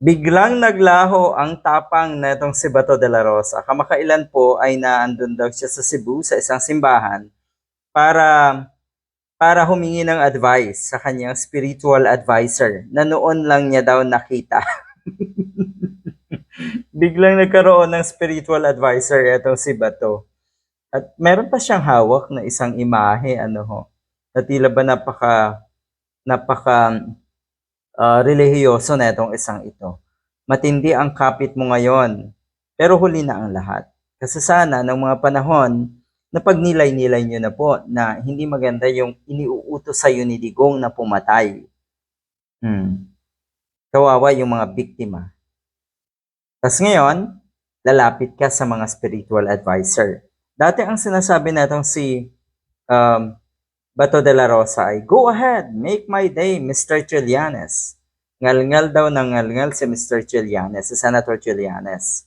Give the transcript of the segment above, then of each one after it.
Biglang naglaho ang tapang na itong si Bato de la Rosa. Kamakailan po ay naandun daw siya sa Cebu sa isang simbahan para para humingi ng advice sa kanyang spiritual advisor na noon lang niya daw nakita. Biglang nagkaroon ng spiritual advisor itong si Bato. At meron pa siyang hawak na isang imahe, ano ho, na tila ba napaka, napaka ah, relihiyoso na itong isang ito. Matindi ang kapit mo ngayon, pero huli na ang lahat. Kasi sana, ng mga panahon, na pagnilay-nilay nyo na po na hindi maganda yung iniuutos sa ni Digong na pumatay. Hmm. Kawawa yung mga biktima. Tapos ngayon, lalapit ka sa mga spiritual advisor. Dati ang sinasabi natong si um, Bato de la Rosa ay, Go ahead, make my day, Mr. Trillanes. Ngal-ngal daw ng ngal-ngal si Mr. Trillanes, si Senator Trillanes.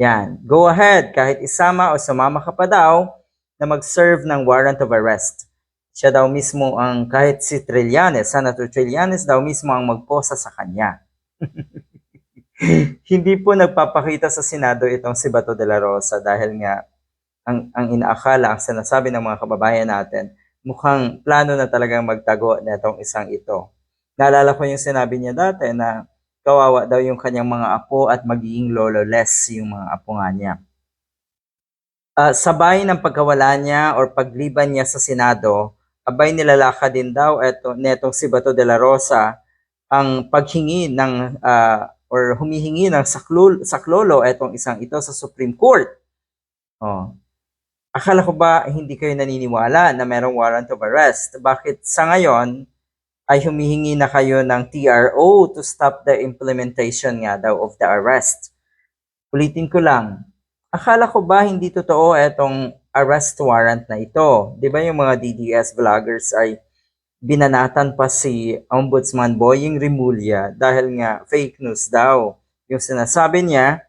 Yan, go ahead, kahit isama o sumama ka pa daw na mag-serve ng warrant of arrest. Siya daw mismo ang, kahit si Trillanes, Senator Trillanes daw mismo ang magposa sa kanya. Hindi po nagpapakita sa Senado itong si Bato de la Rosa dahil nga ang, ang inaakala, ang sinasabi ng mga kababayan natin, mukhang plano na talagang magtago na itong isang ito. Naalala ko yung sinabi niya dati na kawawa daw yung kanyang mga apo at magiging lolo-less yung mga apo nga niya. Ah, sabay ng pagkawala niya or pagliban niya sa Senado, abay nilalaka din daw eto, netong si Bato de la Rosa ang paghingi ng ah, or humihingi ng saklol, saklolo etong isang ito sa Supreme Court. Oh. Akala ko ba hindi kayo naniniwala na merong warrant of arrest? Bakit sa ngayon ay humihingi na kayo ng TRO to stop the implementation nga daw of the arrest? Ulitin ko lang, akala ko ba hindi totoo etong arrest warrant na ito? Di ba yung mga DDS vloggers ay binanatan pa si Ombudsman Boying Rimulya dahil nga fake news daw. Yung sinasabi niya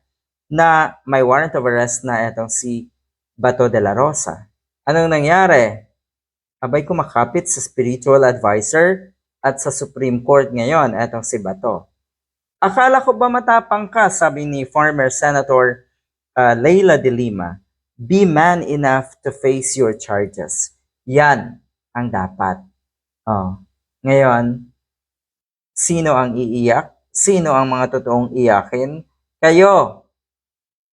na may warrant of arrest na etong si Bato de la Rosa. Anong nangyari? Abay kumakapit sa spiritual advisor at sa Supreme Court ngayon, etong si Bato. Akala ko ba matapang ka, sabi ni former Senator uh, Leila de Lima, be man enough to face your charges. Yan ang dapat. Oh. Ngayon, sino ang iiyak? Sino ang mga totoong iyakin? Kayo,